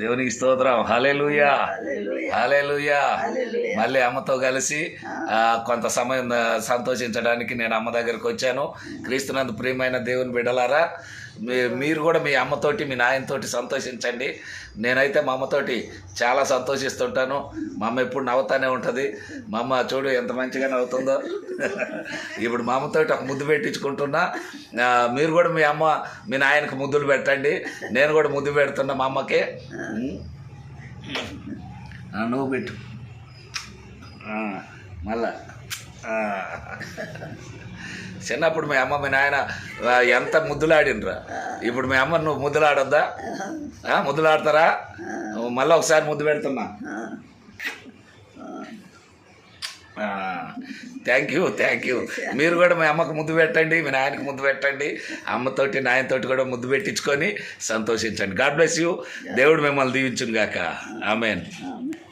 దేవునికి స్తోత్రం. Hallelujah hallelujah మళ్ళీ అమ్మతో కలిసి కొంత సమయం సంతోషించడానికి నేను అమ్మ దగ్గరికి వచ్చాను. క్రీస్తునందు ప్రియమైన దేవుని బిడ్డలారా మీరు కూడా మీ అమ్మతోటి మీ నాయనతోటి సంతోషించండి. నేనైతే మా అమ్మతోటి చాలా సంతోషిస్తుంటాను. మా అమ్మ ఎప్పుడు నవ్వుతానే ఉంటుంది. మా అమ్మ చూడు ఎంత మంచిగా నవ్వుతుందో. ఇప్పుడు మా అమ్మతోటి ఒక ముద్దు పెట్టించుకుంటున్నా. మీరు కూడా మీ అమ్మ మీ నాయనకు ముద్దులు పెట్టండి. నేను కూడా ముద్దు పెడుతున్నా మా అమ్మకి. నువ్వు పెట్టు. మళ్ళా. చిన్నప్పుడు మీ అమ్మ మీ నాయన ఎంత ముద్దులాడినరా ఇప్పుడు మీ అమ్మ నువ్వు ముద్దులాడొద్దా? ముద్దులాడతారా? మళ్ళీ ఒకసారి ముద్దు పెడుతున్నా. థ్యాంక్ యూ థ్యాంక్ యూ మీరు కూడా మీ అమ్మకు ముద్దు పెట్టండి మీ నాయనకి ముద్దు పెట్టండి. అమ్మతోటి నాయనతోటి కూడా ముద్దు పెట్టించుకొని సంతోషించండి. గాడ్ బ్లెస్ యూ దేవుడు మిమ్మల్ని దీవించును గాక ఆమెన్ ఆమె